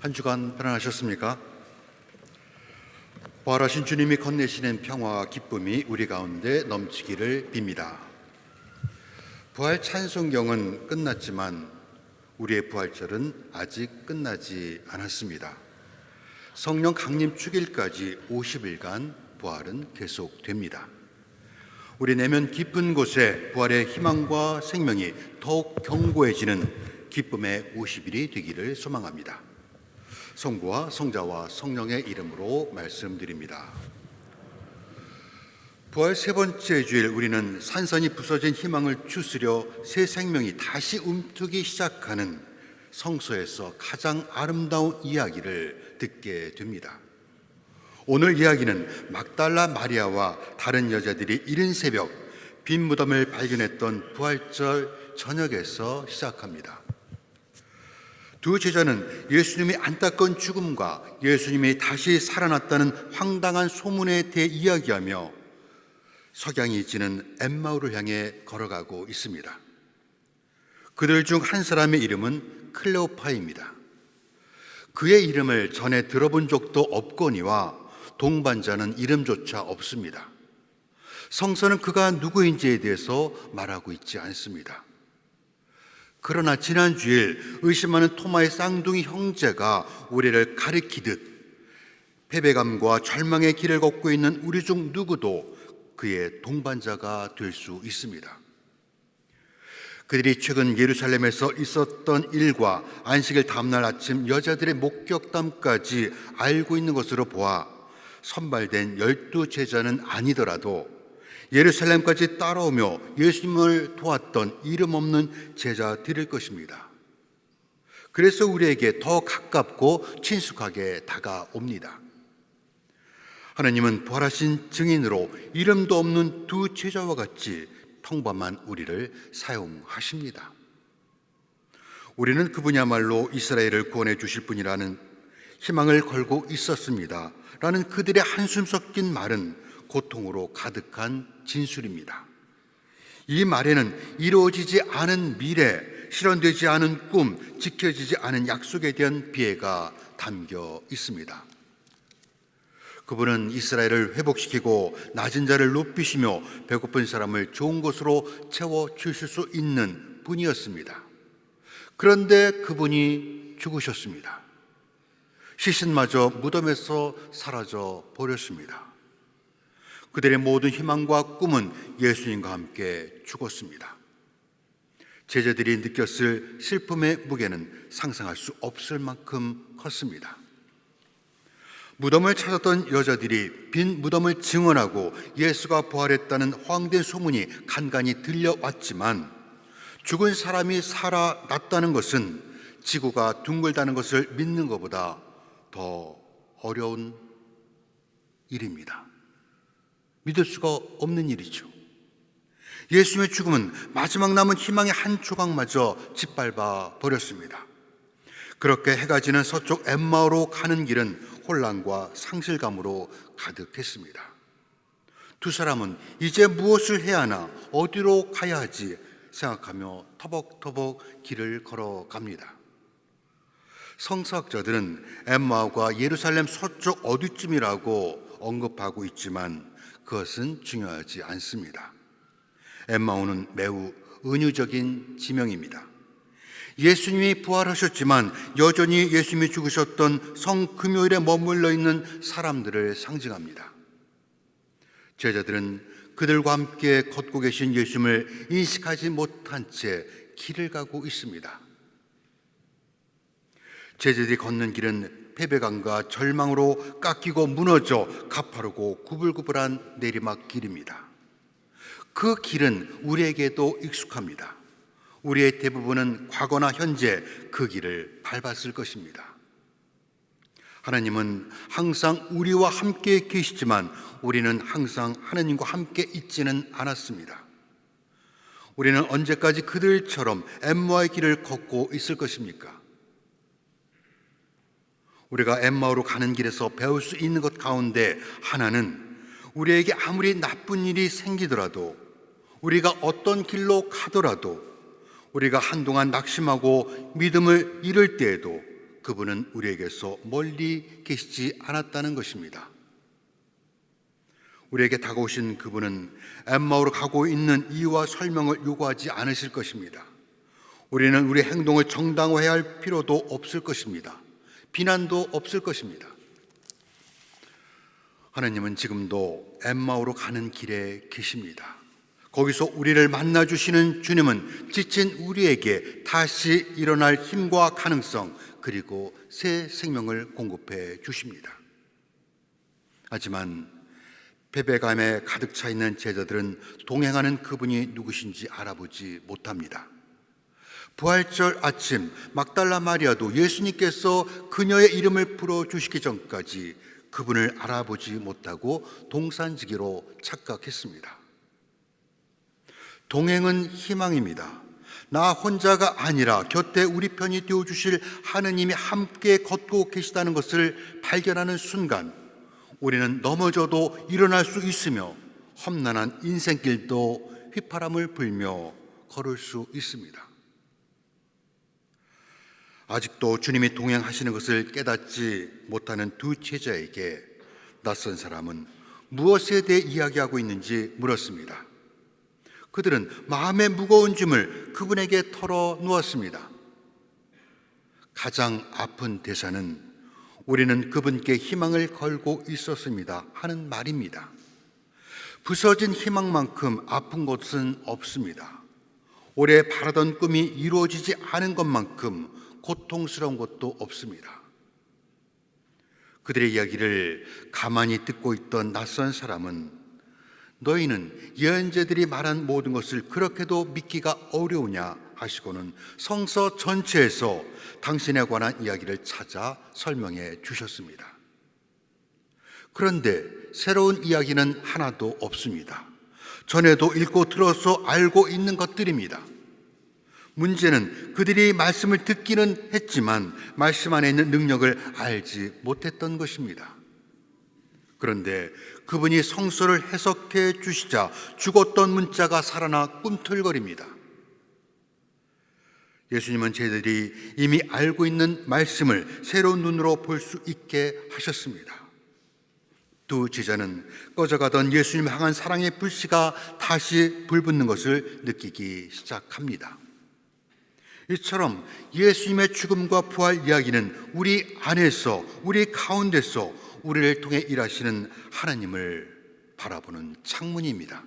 한 주간 편안하셨습니까? 부활하신 주님이 건네시는 평화와 기쁨이 우리 가운데 넘치기를 빕니다. 부활 찬송경은 끝났지만 우리의 부활절은 아직 끝나지 않았습니다. 성령 강림 축일까지 50일간 부활은 계속됩니다. 우리 내면 깊은 곳에 부활의 희망과 생명이 더욱 견고해지는 기쁨의 50일이 되기를 소망합니다. 성부와 성자와 성령의 이름으로 말씀드립니다. 부활 세 번째 주일 우리는 산산이 부서진 희망을 추스려 새 생명이 다시 움트기 시작하는 성서에서 가장 아름다운 이야기를 듣게 됩니다. 오늘 이야기는 막달라 마리아와 다른 여자들이 이른 새벽 빈 무덤을 발견했던 부활절 저녁에서 시작합니다. 두 제자는 예수님의 안타까운 죽음과 예수님이 다시 살아났다는 황당한 소문에 대해 이야기하며 석양이 지는 엠마우를 향해 걸어가고 있습니다. 그들 중 한 사람의 이름은 클레오파입니다. 그의 이름을 전에 들어본 적도 없거니와 동반자는 이름조차 없습니다. 성서는 그가 누구인지에 대해서 말하고 있지 않습니다. 그러나 지난 주일 의심하는 토마의 쌍둥이 형제가 우리를 가리키듯 패배감과 절망의 길을 걷고 있는 우리 중 누구도 그의 동반자가 될 수 있습니다. 그들이 최근 예루살렘에서 있었던 일과 안식일 다음날 아침 여자들의 목격담까지 알고 있는 것으로 보아 선발된 열두 제자는 아니더라도 예루살렘까지 따라오며 예수님을 도왔던 이름 없는 제자들일 것입니다. 그래서 우리에게 더 가깝고 친숙하게 다가옵니다. 하나님은 부활하신 증인으로 이름도 없는 두 제자와 같이 평범한 우리를 사용하십니다. 우리는 그분야말로 이스라엘을 구원해 주실 분이라는 희망을 걸고 있었습니다. 라는 그들의 한숨 섞인 말은 고통으로 가득한 진술입니다. 이 말에는 이루어지지 않은 미래, 실현되지 않은 꿈, 지켜지지 않은 약속에 대한 비애가 담겨 있습니다. 그분은 이스라엘을 회복시키고 낮은 자를 높이시며 배고픈 사람을 좋은 것으로 채워 주실 수 있는 분이었습니다. 그런데 그분이 죽으셨습니다. 시신마저 무덤에서 사라져 버렸습니다. 그들의 모든 희망과 꿈은 예수님과 함께 죽었습니다. 제자들이 느꼈을 슬픔의 무게는 상상할 수 없을 만큼 컸습니다. 무덤을 찾았던 여자들이 빈 무덤을 증언하고 예수가 부활했다는 허황된 소문이 간간히 들려왔지만 죽은 사람이 살아났다는 것은 지구가 둥글다는 것을 믿는 것보다 더 어려운 일입니다. 믿을 수가 없는 일이죠. 예수님의 죽음은 마지막 남은 희망의 한 조각마저 짓밟아 버렸습니다. 그렇게 해가 지는 서쪽 엠마오로 가는 길은 혼란과 상실감으로 가득했습니다. 두 사람은 이제 무엇을 해야 하나, 어디로 가야 하지 생각하며 터벅터벅 길을 걸어갑니다. 성서학자들은 엠마오가 예루살렘 서쪽 어디쯤이라고 언급하고 있지만 그것은 중요하지 않습니다. 엠마오는 매우 은유적인 지명입니다. 예수님이 부활하셨지만 여전히 예수님이 죽으셨던 성금요일에 머물러 있는 사람들을 상징합니다. 제자들은 그들과 함께 걷고 계신 예수님을 인식하지 못한 채 길을 가고 있습니다. 제자들이 걷는 길은 패배감과 절망으로 깎이고 무너져 가파르고 구불구불한 내리막 길입니다. 그 길은 우리에게도 익숙합니다. 우리의 대부분은 과거나 현재 그 길을 밟았을 것입니다. 하나님은 항상 우리와 함께 계시지만 우리는 항상 하나님과 함께 있지는 않았습니다. 우리는 언제까지 그들처럼 엠마의 길을 걷고 있을 것입니까? 우리가 엠마오로 가는 길에서 배울 수 있는 것 가운데 하나는 우리에게 아무리 나쁜 일이 생기더라도 우리가 어떤 길로 가더라도 우리가 한동안 낙심하고 믿음을 잃을 때에도 그분은 우리에게서 멀리 계시지 않았다는 것입니다. 우리에게 다가오신 그분은 엠마오로 가고 있는 이유와 설명을 요구하지 않으실 것입니다. 우리는 우리 행동을 정당화해야 할 필요도 없을 것입니다. 비난도 없을 것입니다. 하나님은 지금도 엠마오로 가는 길에 계십니다. 거기서 우리를 만나 주시는 주님은 지친 우리에게 다시 일어날 힘과 가능성 그리고 새 생명을 공급해 주십니다. 하지만 패배감에 가득 차 있는 제자들은 동행하는 그분이 누구신지 알아보지 못합니다. 부활절 아침 막달라 마리아도 예수님께서 그녀의 이름을 불어 주시기 전까지 그분을 알아보지 못하고 동산지기로 착각했습니다. 동행은 희망입니다. 나 혼자가 아니라 곁에 우리 편이 되어 주실 하느님이 함께 걷고 계시다는 것을 발견하는 순간 우리는 넘어져도 일어날 수 있으며 험난한 인생길도 휘파람을 불며 걸을 수 있습니다. 아직도 주님이 동행하시는 것을 깨닫지 못하는 두 제자에게 낯선 사람은 무엇에 대해 이야기하고 있는지 물었습니다. 그들은 마음의 무거운 짐을 그분에게 털어 놓았습니다. 가장 아픈 대사는 우리는 그분께 희망을 걸고 있었습니다. 하는 말입니다. 부서진 희망만큼 아픈 것은 없습니다. 오래 바라던 꿈이 이루어지지 않은 것만큼 고통스러운 것도 없습니다. 그들의 이야기를 가만히 듣고 있던 낯선 사람은 너희는 예언자들이 말한 모든 것을 그렇게도 믿기가 어려우냐 하시고는 성서 전체에서 당신에 관한 이야기를 찾아 설명해 주셨습니다. 그런데 새로운 이야기는 하나도 없습니다. 전에도 읽고 들어서 알고 있는 것들입니다. 문제는 그들이 말씀을 듣기는 했지만 말씀 안에 있는 능력을 알지 못했던 것입니다. 그런데 그분이 성서를 해석해 주시자 죽었던 문자가 살아나 꿈틀거립니다. 예수님은 저희들이 이미 알고 있는 말씀을 새로운 눈으로 볼 수 있게 하셨습니다. 두 제자는 꺼져가던 예수님 향한 사랑의 불씨가 다시 불붙는 것을 느끼기 시작합니다. 이처럼 예수님의 죽음과 부활 이야기는 우리 안에서, 우리 가운데서 우리를 통해 일하시는 하나님을 바라보는 창문입니다.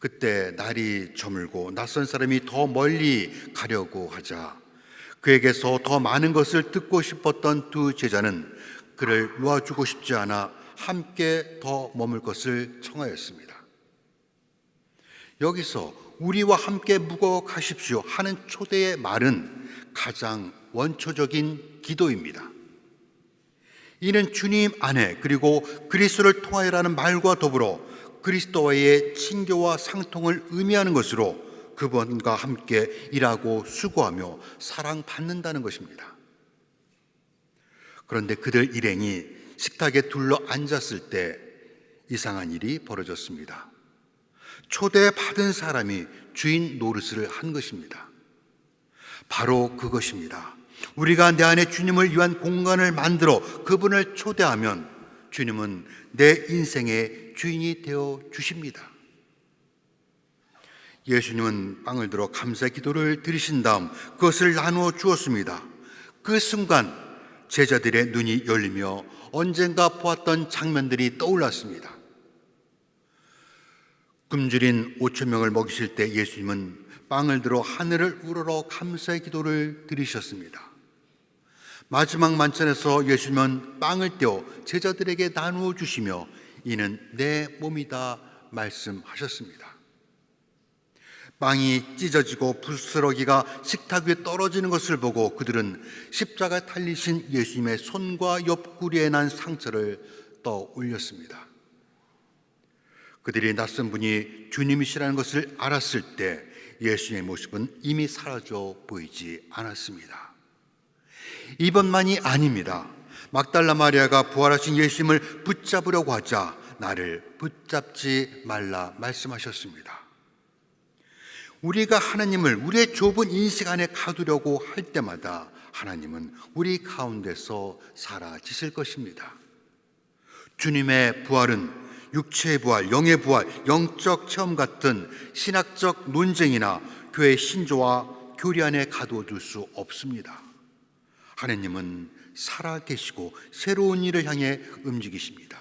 그때 날이 저물고 낯선 사람이 더 멀리 가려고 하자 그에게서 더 많은 것을 듣고 싶었던 두 제자는 그를 놓아주고 싶지 않아 함께 더 머물 것을 청하였습니다. 여기서 우리와 함께 묵어 가십시오 하는 초대의 말은 가장 원초적인 기도입니다. 이는 주님 안에 그리고 그리스도를 통하여라는 말과 더불어 그리스도와의 친교와 상통을 의미하는 것으로 그분과 함께 일하고 수고하며 사랑받는다는 것입니다. 그런데 그들 일행이 식탁에 둘러 앉았을 때 이상한 일이 벌어졌습니다. 초대받은 사람이 주인 노릇을 한 것입니다. 바로 그것입니다. 우리가 내 안에 주님을 위한 공간을 만들어 그분을 초대하면 주님은 내 인생의 주인이 되어 주십니다. 예수님은 빵을 들어 감사 기도를 드리신 다음 그것을 나누어 주었습니다. 그 순간 제자들의 눈이 열리며 언젠가 보았던 장면들이 떠올랐습니다. 굶주린 5천 명을 먹이실 때 예수님은 빵을 들어 하늘을 우러러 감사의 기도를 드리셨습니다. 마지막 만찬에서 예수님은 빵을 떼어 제자들에게 나누어 주시며 이는 내 몸이다 말씀하셨습니다. 빵이 찢어지고 부스러기가 식탁 위에 떨어지는 것을 보고 그들은 십자가 달리신 예수님의 손과 옆구리에 난 상처를 떠올렸습니다. 그들이 낯선 분이 주님이시라는 것을 알았을 때 예수님의 모습은 이미 사라져 보이지 않았습니다. 이번만이 아닙니다. 막달라 마리아가 부활하신 예수님을 붙잡으려고 하자 나를 붙잡지 말라 말씀하셨습니다. 우리가 하나님을 우리의 좁은 인식 안에 가두려고 할 때마다 하나님은 우리 가운데서 사라지실 것입니다. 주님의 부활은 육체의 부활, 영의 부활, 영적 체험 같은 신학적 논쟁이나 교회 신조와 교리 안에 가둬둘 수 없습니다. 하나님은 살아계시고 새로운 일을 향해 움직이십니다.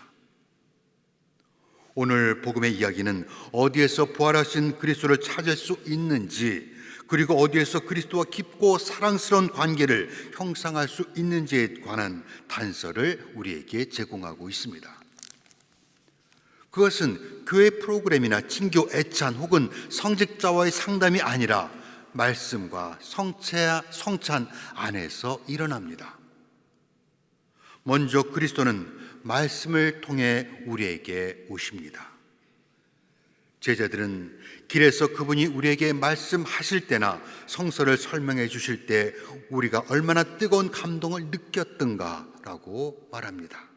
오늘 복음의 이야기는 어디에서 부활하신 그리스도를 찾을 수 있는지 그리고 어디에서 그리스도와 깊고 사랑스러운 관계를 형성할 수 있는지에 관한 단서를 우리에게 제공하고 있습니다. 그것은 교회 프로그램이나 친교 애찬 혹은 성직자와의 상담이 아니라 말씀과 성체, 성찬 안에서 일어납니다. 먼저 그리스도는 말씀을 통해 우리에게 오십니다. 제자들은 길에서 그분이 우리에게 말씀하실 때나 성서를 설명해 주실 때 우리가 얼마나 뜨거운 감동을 느꼈던가라고 말합니다.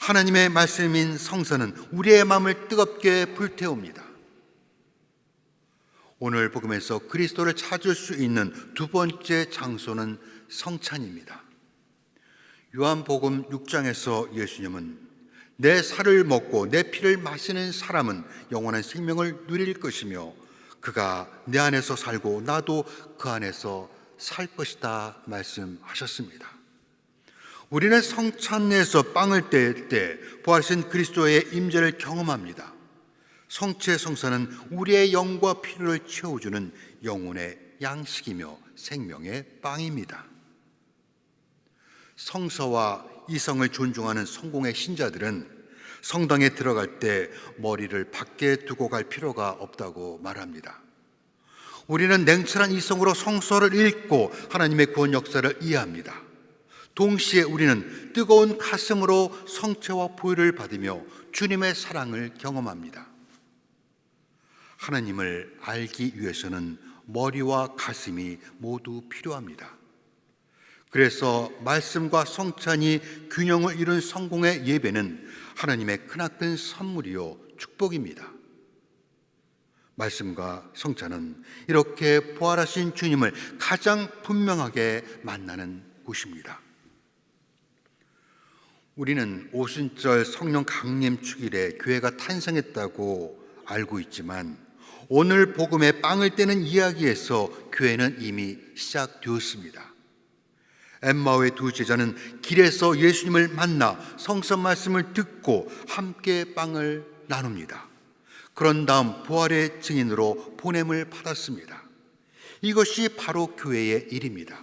하나님의 말씀인 성서는 우리의 마음을 뜨겁게 불태웁니다. 오늘 복음에서 그리스도를 찾을 수 있는 두 번째 장소는 성찬입니다. 요한복음 6장에서 예수님은 내 살을 먹고 내 피를 마시는 사람은 영원한 생명을 누릴 것이며 그가 내 안에서 살고 나도 그 안에서 살 것이다 말씀하셨습니다. 우리는 성찬에서 빵을 뗄때 부활신 그리스도의 임재를 경험합니다. 성체 성사는 우리의 영과 피를 채워주는 영혼의 양식이며 생명의 빵입니다. 성서와 이성을 존중하는 성공의 신자들은 성당에 들어갈 때 머리를 밖에 두고 갈 필요가 없다고 말합니다. 우리는 냉철한 이성으로 성서를 읽고 하나님의 구원 역사를 이해합니다. 동시에 우리는 뜨거운 가슴으로 성체와 보혈을 받으며 주님의 사랑을 경험합니다. 하나님을 알기 위해서는 머리와 가슴이 모두 필요합니다. 그래서 말씀과 성찬이 균형을 이룬 성공의 예배는 하나님의 크나큰 선물이요 축복입니다. 말씀과 성찬은 이렇게 부활하신 주님을 가장 분명하게 만나는 곳입니다. 우리는 오순절 성령 강림 축일에 교회가 탄생했다고 알고 있지만 오늘 복음의 빵을 떼는 이야기에서 교회는 이미 시작되었습니다. 엠마오의 두 제자는 길에서 예수님을 만나 성선 말씀을 듣고 함께 빵을 나눕니다. 그런 다음 부활의 증인으로 보냄을 받았습니다. 이것이 바로 교회의 일입니다.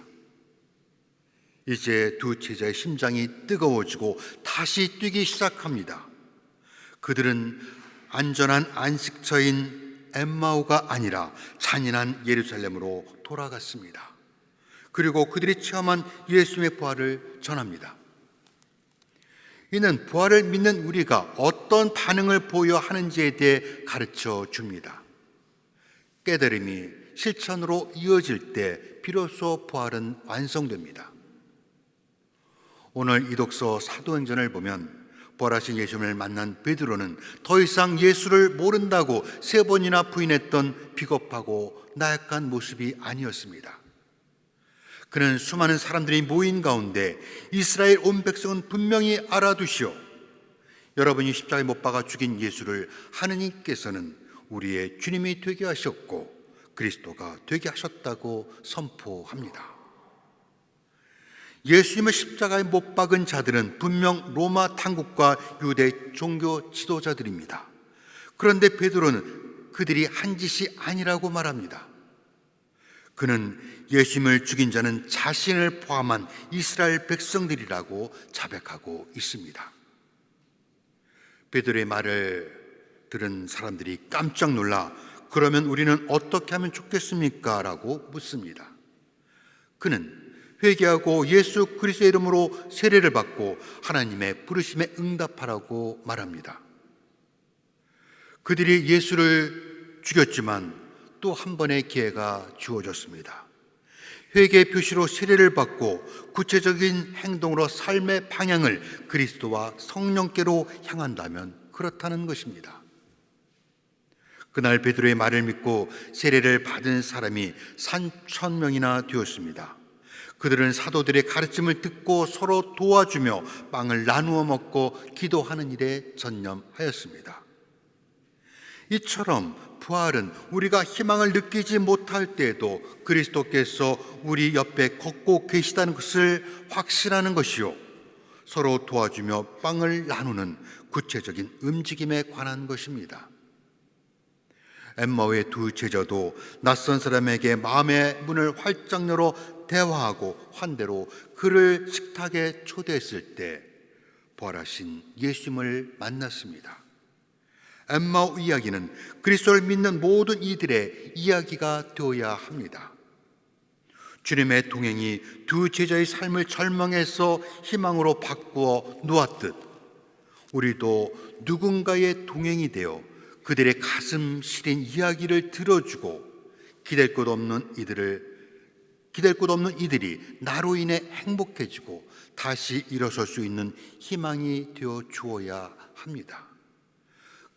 이제 두 제자의 심장이 뜨거워지고 다시 뛰기 시작합니다. 그들은 안전한 안식처인 엠마오가 아니라 잔인한 예루살렘으로 돌아갔습니다. 그리고 그들이 체험한 예수님의 부활을 전합니다. 이는 부활을 믿는 우리가 어떤 반응을 보여 하는지에 대해 가르쳐 줍니다. 깨달음이 실천으로 이어질 때 비로소 부활은 완성됩니다. 오늘 이독서 사도행전을 보면 부활하신 예수님을 만난 베드로는 더 이상 예수를 모른다고 세 번이나 부인했던 비겁하고 나약한 모습이 아니었습니다. 그는 수많은 사람들이 모인 가운데 이스라엘 온 백성은 분명히 알아두시오. 여러분이 십자가에 못 박아 죽인 예수를 하느님께서는 우리의 주님이 되게 하셨고 그리스도가 되게 하셨다고 선포합니다. 예수님의 십자가에 못 박은 자들은 분명 로마 당국과 유대 종교 지도자들입니다. 그런데 베드로는 그들이 한 짓이 아니라고 말합니다. 그는 예수님을 죽인 자는 자신을 포함한 이스라엘 백성들이라고 자백하고 있습니다. 베드로의 말을 들은 사람들이 깜짝 놀라 그러면 우리는 어떻게 하면 좋겠습니까? 라고 묻습니다. 그는 회개하고 예수 그리스도의 이름으로 세례를 받고 하나님의 부르심에 응답하라고 말합니다. 그들이 예수를 죽였지만 또 한 번의 기회가 주어졌습니다. 회개 표시로 세례를 받고 구체적인 행동으로 삶의 방향을 그리스도와 성령께로 향한다면 그렇다는 것입니다. 그날 베드로의 말을 믿고 세례를 받은 사람이 3천 명이나 되었습니다. 그들은 사도들의 가르침을 듣고 서로 도와주며 빵을 나누어 먹고 기도하는 일에 전념하였습니다. 이처럼 부활은 우리가 희망을 느끼지 못할 때에도 그리스도께서 우리 옆에 걷고 계시다는 것을 확신하는 것이요. 서로 도와주며 빵을 나누는 구체적인 움직임에 관한 것입니다. 엠마오의 두 제자도 낯선 사람에게 마음의 문을 활짝 열어 대화하고 환대로 그를 식탁에 초대했을 때 부활하신 예수님을 만났습니다. 엠마오 이야기는 그리스도를 믿는 모든 이들의 이야기가 되어야 합니다. 주님의 동행이 두 제자의 삶을 절망에서 희망으로 바꾸어 놓았듯 우리도 누군가의 동행이 되어 그들의 가슴 시린 이야기를 들어주고 기댈 것 없는 이들을 기댈 것 없는 이들이 나로 인해 행복해지고 다시 일어설 수 있는 희망이 되어 주어야 합니다.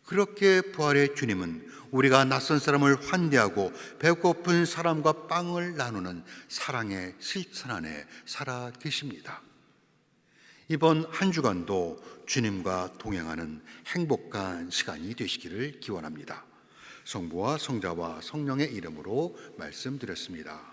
그렇게 부활의 주님은 우리가 낯선 사람을 환대하고 배고픈 사람과 빵을 나누는 사랑의 실천 안에 살아 계십니다. 이번 한 주간도 주님과 동행하는 행복한 시간이 되시기를 기원합니다. 성부와 성자와 성령의 이름으로 말씀드렸습니다.